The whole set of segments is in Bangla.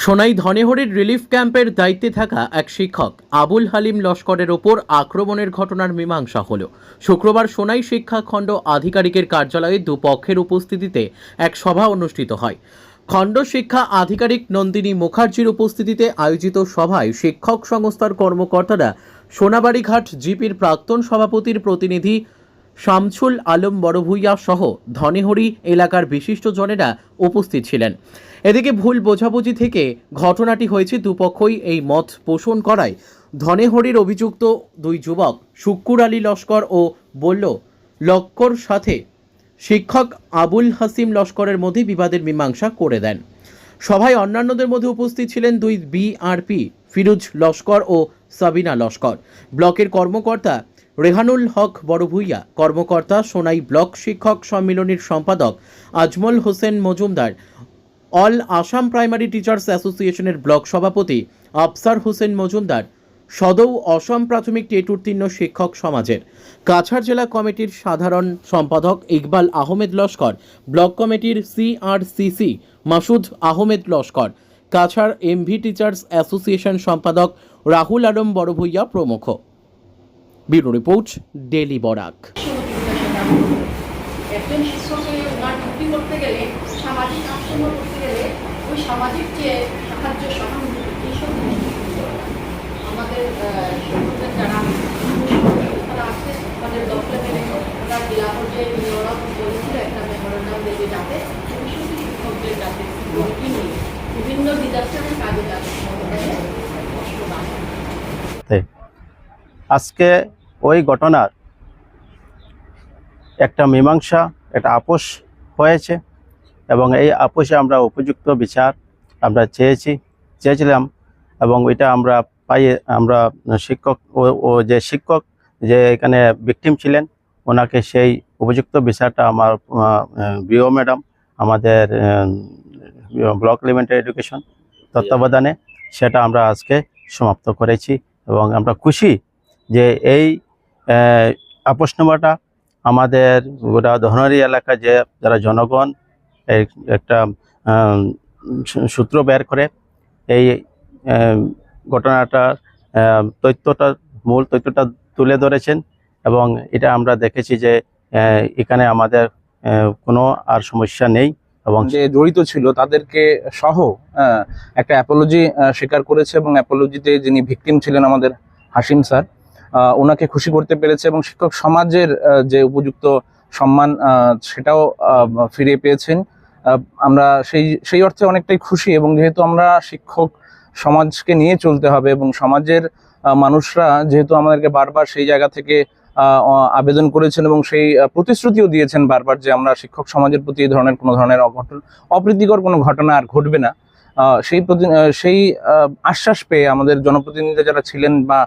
সোনাই ধনেহরির রিলিফ ক্যাম্পের দায়িত্বে থাকা এক শিক্ষক আবুল হালিম লস্করের ওপর আক্রমণের ঘটনার মীমাংসা হল। শুক্রবার সোনাই শিক্ষাখণ্ড আধিকারিকের কার্যালয়ে দুপক্ষের উপস্থিতিতে এক সভা অনুষ্ঠিত হয়। খণ্ড শিক্ষা আধিকারিক নন্দিনী মুখার্জির উপস্থিতিতে আয়োজিত সভায় শিক্ষক সংস্থার কর্মকর্তারা সোনাবাড়িঘাট জিপির প্রাক্তন সভাপতির প্রতিনিধি শামছুল আলম বড়ভূইয়া সহ ধনেহরি এলাকার বিশিষ্টজনেরা উপস্থিত ছিলেন। এদিকে ভুল বোঝাবুঝি থেকে ঘটনাটি হয়েছে দুপক্ষই এই মত পোষণ করায়। ধনেহরির অভিযুক্ত দুই যুবক শুক্কুর আলী লস্কর ও বলল লক্কর সাথে শিক্ষক আবুল হাসিম লস্করের মধ্যে বিবাদের মীমাংসা করে দেন। সভায় অন্যান্যদের মধ্যে উপস্থিত ছিলেন দুই বিআরপি ফিরোজ লস্কর ও সাবিনা লস্কর। ব্লকের কর্মকর্তা রেহানুল হক বড়ভূইয়া, কর্মকর্তা, সোনাই ব্লক শিক্ষক সম্মিলনীর সম্পাদক, Ajmal Hossain Majumdar, all Assam primary teachers অ্যাসোসিয়েশনের ব্লক সভাপতি আফসার হোসেন মজুমদার, সদৌ অসম প্রাথমিক টেট উত্তীর্ণ শিক্ষক সমাজের। কাছাড় জেলা কমিটির সাধারণ সম্পাদক ইকবাল আহমেদ লস্কর, ব্লক কমিটির CRCC Masud Ahmed Laskar, Cachar MV teachers association সম্পাদক রাহুল আলম বড়ভূইয়া প্রমুখ। ব্যুরো রিপোর্ট ডেলি বরাক একজন শিক্ষকে ওনার ডিউটি করতে গেলে সামাজিক কাজকর্ম করতে গেলে ওই সামাজিক যে সাহায্য সহানুভূতি এইসব জিনিস খুবই দরকার। আমাদের শিক্ষকদের যারা তারা আছে তাদের দপ্তরে মেনে ওরা জেলা পর্যায়ে নিয়ে ওরা বলেছিল একটা মেমোরেন্ডাম দেবে যাতে ভবিষ্যতে শিক্ষকদের যাতে সিকিউরিটি নিয়ে বিভিন্ন ডিজাস্টারের কাজে যাতে কষ্ট না আজকে ওই ঘটনার একটা মীমাংসা, একটা আপোষ হয়েছে এবং এই আপোষে আমরা উপযুক্ত বিচার আমরা চেয়েছি, চেয়েছিলাম এবং এটা আমরা পাই, আমরা শিক্ষক, ও যে শিক্ষক যে এখানে ভিকটিম ছিলেন, ওনাকে সেই উপযুক্ত বিচারটা আমার বিও ম্যাডাম, আমাদের ব্লক এলিমেন্টারি এডুকেশন তত্ত্বাবধানে সেটা আমরা আজকে সমাপ্ত করেছি এবং আমরা খুশি যে এই আহ, আপোষনামাটা আমাদের গোটা ধনরি এলাকা যে যারা জনগণ একটা সূত্র বের করে এই ঘটনাটার তথ্যটা মূল তথ্যটা তুলে ধরেছেন এবং এটা আমরা দেখেছি যে এখানে আমাদের কোনো আর সমস্যা নেই এবং যে জড়িত ছিল তাদেরকে সহ একটা অ্যাপোলজি স্বীকার করেছে এবং অ্যাপোলজিতে যিনি ভিকটিম ছিলেন আমাদের হাসিম স্যার ওনাকে খুশি করতে পেরেছে এবং শিক্ষক সমাজের যে উপযুক্ত সম্মান সেটাও ফিরে পেয়েছেন। আমরা সেই সেই অর্থে অনেকটাই খুশি এবং যেহেতু আমরা শিক্ষক সমাজকে নিয়ে চলতে হবে এবং সমাজের মানুষরা যেহেতু আমাদেরকে বারবার সেই জায়গা থেকে আবেদন করেছেন এবং সেই প্রতিশ্রুতিও দিয়েছেন বারবার যে আমরা শিক্ষক সমাজের প্রতি এই ধরনের কোনো ধরনের অঘটন, অপ্রীতিকর কোনো ঘটনা আর ঘটবে না। সেই সেই আশ্বাস পেয়ে আমাদের জনপ্রতিনিধি যারা ছিলেন বা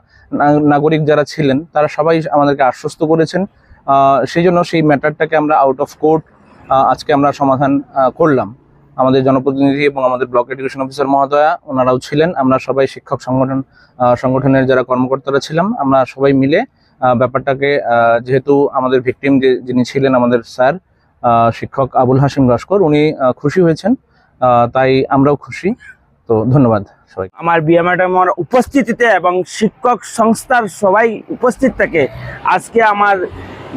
নাগরিক যারা ছিলেন, তারা সবাই আমাদেরকে আশ্বস্ত করেছেন। সেই জন্য সেই ম্যাটারটাকে আমরা আউট অফ কোর্ট আজকে আমরা সমাধান করলাম। আমাদের জনপ্রতিনিধি এবং আমাদের ব্লক এডুকেশন অফিসার মহোদয়া, ওনারাও ছিলেন। আমরা সবাই শিক্ষক সংগঠন সংগঠনের যারা কর্মকর্তারা ছিলাম, আমরা সবাই মিলে ব্যাপারটাকে যেহেতু আমাদের ভিকটিম যে, যিনি ছিলেন আমাদের স্যার শিক্ষক আবুল হাসিম লস্কর, উনি খুশি হয়েছেন। তাই আমরাও খুশি। তো ধন্যবাদ সবাই। আমার বিয়ে ম্যাডামের উপস্থিতিতে এবং শিক্ষক সংস্থার সবাই উপস্থিত থাকে আজকে আমার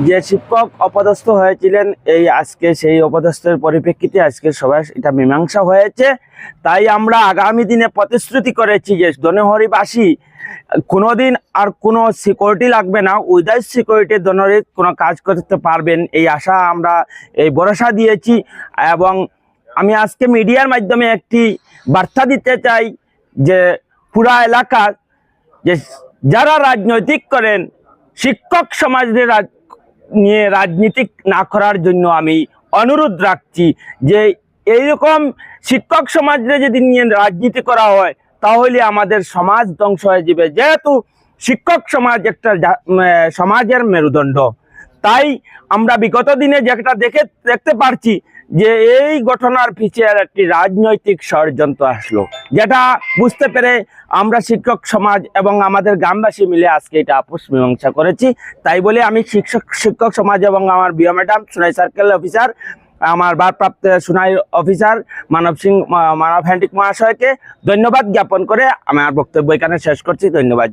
যে শিক্ষক অপদস্থ হয়েছিলেন, এই আজকে সেই অপদস্থের পরিপ্রেক্ষিতে আজকে সবাই এটা মীমাংসা হয়েছে। তাই আমরা আগামী দিনে প্রতিশ্রুতি করেছি যে দনহরিবাসী, কোনোদিন আর কোনো সিকিউরিটি লাগবে না, উইদাউট সিকিউরিটি দনহরি কোনো কাজ করতে পারবেন, এই আশা আমরা, এই ভরসা দিয়েছি। এবং আমি আজকে মিডিয়ার মাধ্যমে একটি বার্তা দিতে চাই যে পুরা এলাকার যে যারা রাজনৈতিক করেন, শিক্ষক সমাজের নিয়ে রাজনীতিক না করার জন্য আমি অনুরোধ রাখছি যে এইরকম শিক্ষক সমাজে যদি নিয়ে রাজনীতি করা হয়, তাহলে আমাদের সমাজ ধ্বংস হয়ে যাবে। যেহেতু শিক্ষক সমাজ একটা সমাজের মেরুদণ্ড, তাই আমরা বিগত দিনে যেটা দেখে, দেখতে পারছি যে এই ঘটনার পিছিয়ে একটি রাজনৈতিক ষড়যন্ত্র আসলো, যেটা বুঝতে পেরে আমরা শিক্ষক সমাজ এবং আমাদের গ্রামবাসী মিলে আজকে এটা আপোষ মীমাংসা করেছি। তাই বলে আমি শিক্ষক শিক্ষক সমাজ এবং আমার BO madam Sonai circle officer আমার ভারপ্রাপ্ত সুনাই অফিসার মানব সিং মানব হ্যান্ডিক মহাশয়কে ধন্যবাদ জ্ঞাপন করে আমার বক্তব্য এখানে শেষ করছি। ধন্যবাদ।